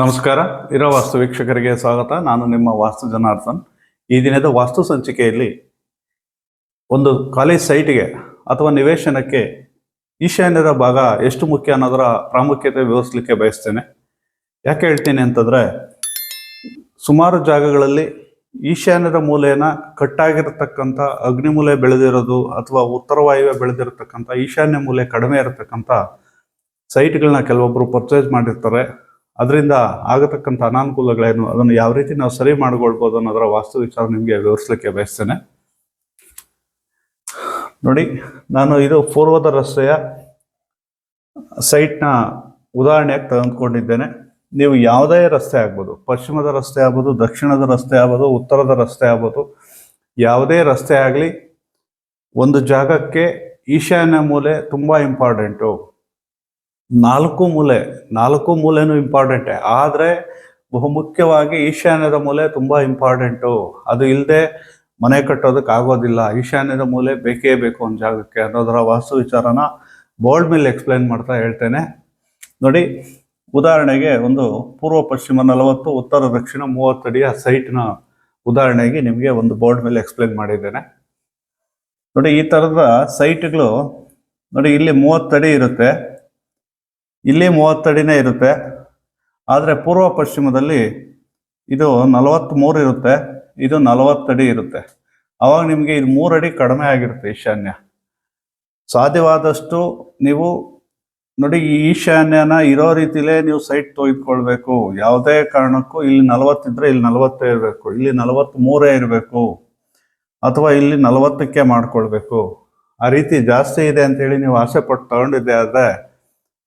ನಮಸ್ಕಾರ. ಇರೋ ವಾಸ್ತು ವೀಕ್ಷಕರಿಗೆ ಸ್ವಾಗತ. ನಾನು ನಿಮ್ಮ ವಾಸ್ತು ಜನಾರ್ದನ್. ಈ ದಿನದ ವಾಸ್ತು ಸಂಚಿಕೆಯಲ್ಲಿ ಒಂದು ಕಾಲೇಜ್ ಸೈಟ್ಗೆ ಅಥವಾ ನಿವೇಶನಕ್ಕೆ ಈಶಾನ್ಯದ ಭಾಗ ಎಷ್ಟು ಮುಖ್ಯ ಅನ್ನೋದರ ಪ್ರಾಮುಖ್ಯತೆ ವಿವರಿಸಲಿಕ್ಕೆ ಬಯಸ್ತೇನೆ. ಯಾಕೆ ಹೇಳ್ತೀನಿ ಅಂತಂದರೆ, ಸುಮಾರು ಜಾಗಗಳಲ್ಲಿ ಈಶಾನ್ಯದ ಮೂಲೆಯನ್ನು ಕಟ್ಟಾಗಿರತಕ್ಕಂಥ ಅಗ್ನಿಮೂಲೆ ಬೆಳೆದಿರೋದು ಅಥವಾ ಉತ್ತರ ವಾಯುವೆ ಬೆಳೆದಿರತಕ್ಕಂಥ ಈಶಾನ್ಯ ಮೂಲೆ ಕಡಿಮೆ ಇರತಕ್ಕಂಥ ಸೈಟ್ಗಳನ್ನ ಕೆಲವೊಬ್ಬರು ಪರ್ಚೇಸ್ ಮಾಡಿರ್ತಾರೆ. ಅದರಿಂದ ಆಗತಕ್ಕಂಥ ಅನಾನುಕೂಲಗಳೇನು, ಅದನ್ನು ಯಾವ ರೀತಿ ನಾವು ಸರಿ ಮಾಡಿಕೊಳ್ಬೋದು ಅನ್ನೋದರ ವಾಸ್ತು ವಿಚಾರ ನಿಮಗೆ ವಿವರಿಸಲಿಕ್ಕೆ ಬಯಸ್ತೇನೆ. ನೋಡಿ, ನಾನು ಇದು ಪೂರ್ವದ ರಸ್ತೆಯ ಸೈಟ್ನ ಉದಾಹರಣೆಯಾಗಿ ತೆಗೆದುಕೊಂಡಿದ್ದೇನೆ. ನೀವು ಯಾವುದೇ ರಸ್ತೆ ಆಗ್ಬೋದು, ಪಶ್ಚಿಮದ ರಸ್ತೆ ಆಗ್ಬೋದು, ದಕ್ಷಿಣದ ರಸ್ತೆ ಆಗ್ಬೋದು, ಉತ್ತರದ ರಸ್ತೆ ಆಗ್ಬೋದು, ಯಾವುದೇ ರಸ್ತೆ ಆಗಲಿ ಒಂದು ಜಾಗಕ್ಕೆ ಈಶಾನ್ಯ ಮೂಲೆ ತುಂಬ ಇಂಪಾರ್ಟೆಂಟು ನಾಲ್ಕು ಮೂಲೆ, ನಾಲ್ಕು ಮೂಲೆನೂ ಇಂಪಾರ್ಟೆಂಟೇ ಆದರೆ ಬಹುಮುಖ್ಯವಾಗಿ ಈಶಾನ್ಯದ ಮೂಲೆ ತುಂಬ ಇಂಪಾರ್ಟೆಂಟು ಅದು ಇಲ್ಲದೆ ಮನೆ ಕಟ್ಟೋದಕ್ಕೆ ಆಗೋದಿಲ್ಲ. ಈಶಾನ್ಯದ ಮೂಲೆ ಬೇಕೇ ಬೇಕು ಒಂದು ಜಾಗಕ್ಕೆ ಅನ್ನೋದರ ವಾಸ್ತು ವಿಚಾರನ ಬೋರ್ಡ್ ಮೇಲೆ ಎಕ್ಸ್ಪ್ಲೈನ್ ಮಾಡ್ತಾ ಹೇಳ್ತೇನೆ. ನೋಡಿ, ಉದಾಹರಣೆಗೆ ಒಂದು ಪೂರ್ವ, ಪಶ್ಚಿಮ, ನಲವತ್ತು, ಉತ್ತರ, ದಕ್ಷಿಣ ಮೂವತ್ತಡಿಯ ಸೈಟ್ನ ಉದಾಹರಣೆಗೆ ನಿಮಗೆ ಒಂದು ಬೋರ್ಡ್ ಮೇಲೆ ಎಕ್ಸ್ಪ್ಲೈನ್ ಮಾಡಿದ್ದೇನೆ. ನೋಡಿ, ಈ ಥರದ ಸೈಟ್ಗಳು ನೋಡಿ, ಇಲ್ಲಿ ಮೂವತ್ತಡಿ ಇರುತ್ತೆ. ಇಲ್ಲಿ ಮೂವತ್ತಡಿನೇ ಇರುತ್ತೆ. ಆದರೆ ಪೂರ್ವ ಪಶ್ಚಿಮದಲ್ಲಿ ಇದು ನಲವತ್ತ್ಮೂರು ಇರುತ್ತೆ. ಇದು ನಲವತ್ತಡಿ ಇರುತ್ತೆ. ಅವಾಗ ನಿಮಗೆ ಇದು ಮೂರಡಿ ಕಡಿಮೆ ಆಗಿರುತ್ತೆ ಈಶಾನ್ಯ. ಸಾಧ್ಯವಾದಷ್ಟು ನೀವು ನೋಡಿ ಈಶಾನ್ಯನ ಇರೋ ರೀತಿಲೇ ನೀವು ಸೈಟ್ ತೆಗೆದುಕೊಳ್ಬೇಕು. ಯಾವುದೇ ಕಾರಣಕ್ಕೂ ಇಲ್ಲಿ ನಲವತ್ತಿದ್ರೆ ಇಲ್ಲಿ ನಲವತ್ತೇ ಇರಬೇಕು. ಇಲ್ಲಿ ನಲವತ್ತ್ಮೂರೇ ಇರಬೇಕು. ಅಥವಾ ಇಲ್ಲಿ ನಲವತ್ತಕ್ಕೆ ಮಾಡ್ಕೊಳ್ಬೇಕು. ಆ ರೀತಿ ಜಾಸ್ತಿ ಇದೆ ಅಂತೇಳಿ ನೀವು ಆಸೆ ಪಟ್ಟು ತಗೊಂಡಿದ್ದೆ ಆದರೆ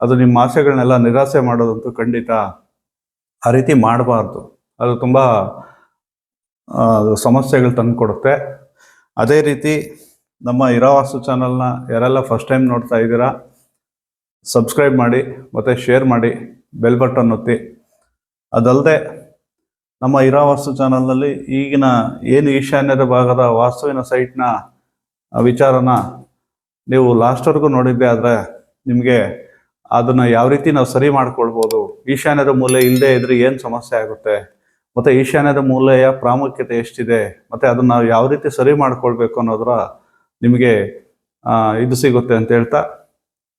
ಅದು ನಿಮ್ಮ ಆಸೆಗಳನ್ನೆಲ್ಲ ನಿರಾಸೆ ಮಾಡೋದಂತೂ ಖಂಡಿತ ಆ ರೀತಿ ಮಾಡಬಾರ್ದು. ಅದು ತುಂಬ ಸಮಸ್ಯೆಗಳು ತಂದು ಕೊಡುತ್ತೆ ಅದೇ ರೀತಿ ನಮ್ಮ ಇರಾವಾಸ್ತು ಚಾನಲ್ನ ಯಾರೆಲ್ಲ ಫಸ್ಟ್ ಟೈಮ್ ನೋಡ್ತಾ ಇದ್ದೀರಾ, ಸಬ್ಸ್ಕ್ರೈಬ್ ಮಾಡಿ, ಮತ್ತು ಶೇರ್ ಮಾಡಿ, ಬೆಲ್ ಬಟನ್ ಒತ್ತಿ. ಅದಲ್ಲದೆ ನಮ್ಮ ಇರಾವಾಸ್ತು ಚಾನಲ್ನಲ್ಲಿ ಈಗಿನ ಏನು ಈಶಾನ್ಯದ ಭಾಗದ ವಾಸ್ತುವಿನ ಸೈಟ್ನ ವಿಚಾರನ ನೀವು ಲಾಸ್ಟ್ವರೆಗೂ ನೋಡಿದ್ದೆ ಆದರೆ ನಿಮಗೆ ಅದನ್ನ ಯಾವ ರೀತಿ ನಾವು ಸರಿ ಮಾಡ್ಕೊಳ್ಬೋದು? ಈಶಾನ್ಯದ ಮೂಲೆ ಇಲ್ಲದೆ ಇದ್ರೆ ಏನು ಸಮಸ್ಯೆ ಆಗುತ್ತೆ? ಮತ್ತೆ ಈಶಾನ್ಯದ ಮೂಲೆಯ ಪ್ರಾಮುಖ್ಯತೆ ಎಷ್ಟಿದೆ? ಮತ್ತೆ ಅದನ್ನ ನಾವು ಯಾವ ರೀತಿ ಸರಿ ಮಾಡ್ಕೊಳ್ಬೇಕು ಅನ್ನೋದ್ರ ನಿಮಗೆ ಇದು ಸಿಗುತ್ತೆ ಅಂತ ಹೇಳ್ತಾ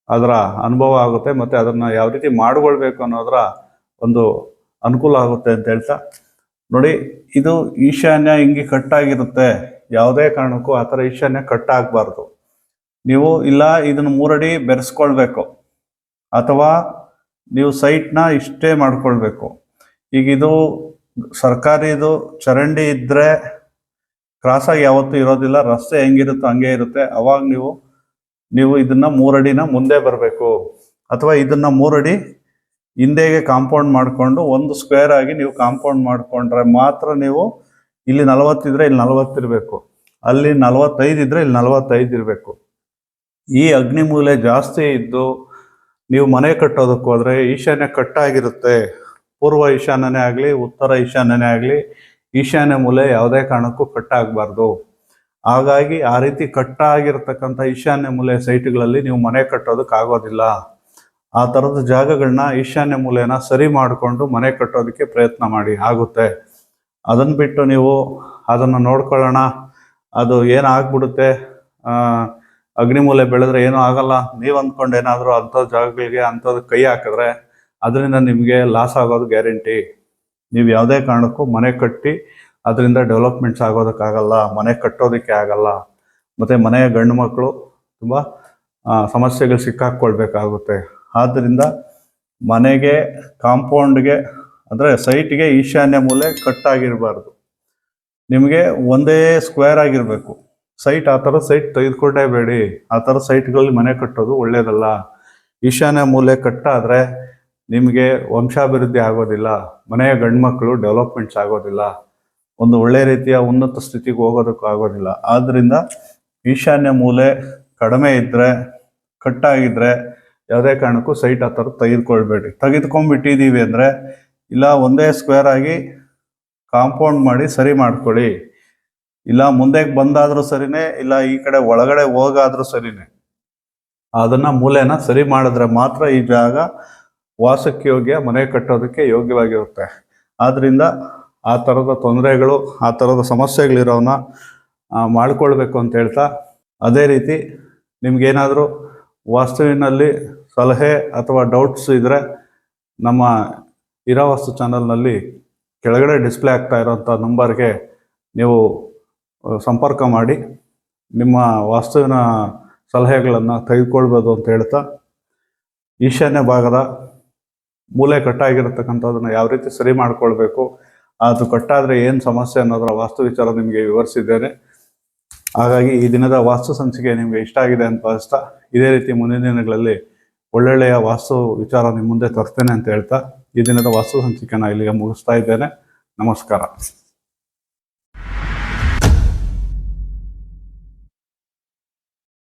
ಅದರ ಅನುಭವ ಆಗುತ್ತೆ. ಮತ್ತೆ ಅದನ್ನ ಯಾವ ರೀತಿ ಮಾಡ್ಕೊಳ್ಬೇಕು ಅನ್ನೋದ್ರ ಒಂದು ಅನುಕೂಲ ಆಗುತ್ತೆ ಅಂತ ಹೇಳ್ತಾ. ನೋಡಿ, ಇದು ಈಶಾನ್ಯ ಹಿಂಗೆ ಕಟ್ಟಾಗಿರುತ್ತೆ. ಯಾವುದೇ ಕಾರಣಕ್ಕೂ ಆ ಥರ ಈಶಾನ್ಯ ಕಟ್ಟಾಗಬಾರ್ದು. ನೀವು ಇಲ್ಲ, ಇದನ್ನು ಮೂರಡಿ ಬೆರೆಸ್ಕೊಳ್ಬೇಕು. ಅಥವಾ ನೀವು ಸೈಟ್ನ ಇಷ್ಟೇ ಮಾಡ್ಕೊಳ್ಬೇಕು. ಈಗ ಇದು ಸರ್ಕಾರಿದು ಚರಂಡಿ ಇದ್ದರೆ ಕ್ರಾಸಾಗಿ ಯಾವತ್ತೂ ಇರೋದಿಲ್ಲ. ರಸ್ತೆ ಹೆಂಗಿರುತ್ತೋ ಹಂಗೆ ಇರುತ್ತೆ. ಅವಾಗ ನೀವು ನೀವು ಇದನ್ನ ಮೂರಡಿನ ಮುಂದೆ ಬರಬೇಕು. ಅಥವಾ ಇದನ್ನ ಮೂರಡಿ ಹಿಂದೆಗೆ ಕಾಂಪೌಂಡ್ ಮಾಡಿಕೊಂಡು ಒಂದು ಸ್ಕ್ವೇರ್ ಆಗಿ ನೀವು ಕಾಂಪೌಂಡ್ ಮಾಡಿಕೊಂಡ್ರೆ ಮಾತ್ರ ನೀವು ಇಲ್ಲಿ ನಲವತ್ತಿದ್ರೆ ಇಲ್ಲಿ ನಲವತ್ತಿರಬೇಕು ಅಲ್ಲಿ ನಲವತ್ತೈದು ಇದ್ರೆ ಇಲ್ಲಿ ನಲವತ್ತೈದು ಇರಬೇಕು. ಈ ಅಗ್ನಿಮೂಲೆ ಜಾಸ್ತಿ ಇದ್ದು ನೀವು ಮನೆ ಕಟ್ಟೋದಕ್ಕೆ ಹೋದ್ರೆ ಈಶಾನ್ಯ ಕಟ್ಟಾಗಿರುತ್ತೆ. ಪೂರ್ವ ಈಶಾನ್ಯನೇ ಆಗಲಿ, ಉತ್ತರ ಈಶಾನ್ಯನೇ ಆಗಲಿ, ಈಶಾನ್ಯ ಮೂಲೆ ಯಾವುದೇ ಕಾರಣಕ್ಕೂ ಕಟ್ಟಾಗಬಾರ್ದು. ಹಾಗಾಗಿ ಆ ರೀತಿ ಕಟ್ಟಾಗಿರ್ತಕ್ಕಂಥ ಈಶಾನ್ಯ ಮೂಲೆ ಸೈಟ್ಗಳಲ್ಲಿ ನೀವು ಮನೆ ಕಟ್ಟೋದಕ್ಕೆ ಆಗೋದಿಲ್ಲ. ಆ ಥರದ ಜಾಗಗಳನ್ನ ಈಶಾನ್ಯ ಮೂಲೆನ ಸರಿ ಮಾಡಿಕೊಂಡು ಮನೆ ಕಟ್ಟೋದಕ್ಕೆ ಪ್ರಯತ್ನ ಮಾಡಿ, ಆಗುತ್ತೆ. ಅದನ್ನು ಬಿಟ್ಟು ನೀವು ಅದನ್ನು ನೋಡ್ಕೊಳ್ಳೋಣ. ಅದು ಏನಾಗ್ಬಿಡುತ್ತೆ? ಅಗ್ನಿಮೂಲೆ ಬೆಳೆದ್ರೆ ಏನೂ ಆಗಲ್ಲ. ನೀವು ಅಂದ್ಕೊಂಡು ಏನಾದರೂ ಅಂಥ ಜಾಗಗಳಿಗೆ ಅಂಥದ್ದು ಕೈ ಹಾಕಿದ್ರೆ ಅದರಿಂದ ನಿಮಗೆ ಲಾಸ್ ಆಗೋದು ಗ್ಯಾರಂಟಿ ನೀವು ಯಾವುದೇ ಕಾರಣಕ್ಕೂ ಮನೆ ಕಟ್ಟಿ ಅದರಿಂದ ಡೆವಲಪ್ಮೆಂಟ್ಸ್ ಆಗೋದಕ್ಕಾಗಲ್ಲ, ಮನೆ ಕಟ್ಟೋದಕ್ಕೆ ಆಗಲ್ಲ. ಮತ್ತು ಮನೆಯ ಗಂಡು ಮಕ್ಕಳು ತುಂಬ ಸಮಸ್ಯೆಗಳು ಸಿಕ್ಕಾಕ್ಕೊಳ್ಬೇಕಾಗುತ್ತೆ. ಆದ್ದರಿಂದ ಮನೆಗೆ, ಕಾಂಪೌಂಡ್ಗೆ, ಅಂದರೆ ಸೈಟ್ಗೆ ಈಶಾನ್ಯ ಮೂಲೆ ಕಟ್ಟಾಗಿರಬಾರ್ದು. ನಿಮಗೆ ಒಂದೇ ಸ್ಕ್ವೇರ್ ಆಗಿರಬೇಕು. ಸೈಟ್ ಆ ಥರ ಸೈಟ್ ತೆಗೆದುಕೊಂಡೇ ಬೇಡಿ ಆ ಥರ ಸೈಟ್ಗಳಲ್ಲಿ ಮನೆ ಕಟ್ಟೋದು ಒಳ್ಳೆಯದಲ್ಲ ಈಶಾನ್ಯ ಮೂಲೆ ಕಟ್ಟಾದರೆ ನಿಮಗೆ ವಂಶಾಭಿವೃದ್ಧಿ ಆಗೋದಿಲ್ಲ. ಮನೆಯ ಗಂಡ್ಮಕ್ಳು ಡೆವಲಪ್ಮೆಂಟ್ಸ್ ಆಗೋದಿಲ್ಲ. ಒಂದು ಒಳ್ಳೆ ರೀತಿಯ ಉನ್ನತ ಸ್ಥಿತಿಗೆ ಹೋಗೋದಕ್ಕೂ ಆಗೋದಿಲ್ಲ. ಆದ್ದರಿಂದ ಈಶಾನ್ಯ ಮೂಲೆ ಕಡಿಮೆ ಇದ್ದರೆ ಕಟ್ಟಾಗಿದ್ದರೆ ಯಾವುದೇ ಕಾರಣಕ್ಕೂ ಸೈಟ್ ಆ ಥರ ತೆಗೆದುಕೊಳ್ಬೇಡಿ. ತೆಗೆದುಕೊಂಡ್ಬಿಟ್ಟಿದ್ದೀವಿ ಅಂದರೆ, ಇಲ್ಲ ಒಂದೇ ಸ್ಕ್ವೇರ್ ಆಗಿ ಕಾಂಪೌಂಡ್ ಮಾಡಿ ಸರಿ ಮಾಡ್ಕೊಳ್ಳಿ. ಇಲ್ಲ ಮುಂದೆ ಬಂದಾದ್ರೂ ಸರಿನೇ, ಇಲ್ಲ ಈ ಕಡೆ ಒಳಗಡೆ ಹೋಗಾದ್ರೂ ಸರಿನೇ. ಅದನ್ನ ಮೂಲೆನ ಸರಿ ಮಾಡಿದ್ರೆ ಮಾತ್ರ ಈ ಜಾಗ ವಾಸಕ್ಕೆ ಯೋಗ್ಯ, ಮನೆ ಕಟ್ಟೋದಕ್ಕೆ ಯೋಗ್ಯವಾಗಿರುತ್ತೆ. ಆದ್ದರಿಂದ ಆ ಥರದ ತೊಂದರೆಗಳು, ಆ ಥರದ ಸಮಸ್ಯೆಗಳಿರೋನ ಮಾಡ್ಕೊಳ್ಬೇಕು ಅಂತ ಹೇಳ್ತಾ, ಅದೇ ರೀತಿ ನಿಮ್ಗೇನಾದರೂ ವಾಸ್ತುವಿನಲ್ಲಿ ಸಲಹೆ ಅಥವಾ ಡೌಟ್ಸ್ ಇದ್ದರೆ ನಮ್ಮ ಇರಾವಾಸ್ತು ಚಾನಲ್ನಲ್ಲಿ ಕೆಳಗಡೆ ಡಿಸ್ಪ್ಲೇ ಆಗ್ತಾ ಇರೋಂಥ ನಂಬರ್ಗೆ ನೀವು ಸಂಪರ್ಕ ಮಾಡಿ ನಿಮ್ಮ ವಾಸ್ತುವಿನ ಸಲಹೆಗಳನ್ನು ತೆಗೆದುಕೊಳ್ಬೋದು ಅಂತ ಹೇಳ್ತಾ ಈಶಾನ್ಯ ಭಾಗದ ಮೂಲೆ ಕಟ್ಟಾಗಿರತಕ್ಕಂಥದ್ದನ್ನು ಯಾವ ರೀತಿ ಸರಿ ಮಾಡಿಕೊಳ್ಬೇಕು, ಅದು ಕಟ್ಟಾದರೆ ಏನು ಸಮಸ್ಯೆ ಅನ್ನೋದರ ವಾಸ್ತು ವಿಚಾರ ನಿಮಗೆ ವಿವರಿಸಿದ್ದೇನೆ. ಹಾಗಾಗಿ ಈ ದಿನದ ವಾಸ್ತು ಸಂಚಿಕೆ ನಿಮಗೆ ಇಷ್ಟ ಆಗಿದೆ ಅಂತ ಭಾವಿಸ್ತಾ ಇದೇ ರೀತಿ ಮುಂದಿನ ದಿನಗಳಲ್ಲಿ ಒಳ್ಳೊಳ್ಳೆಯ ವಾಸ್ತು ವಿಚಾರ ನಿಮ್ಮ ಮುಂದೆ ತರ್ತೇನೆ ಅಂತ ಹೇಳ್ತಾ ಈ ದಿನದ ವಾಸ್ತು ಸಂಚಿಕೆನ ಇಲ್ಲಿಗೆ ಮುಗಿಸ್ತಾ ಇದ್ದೇನೆ. ನಮಸ್ಕಾರ.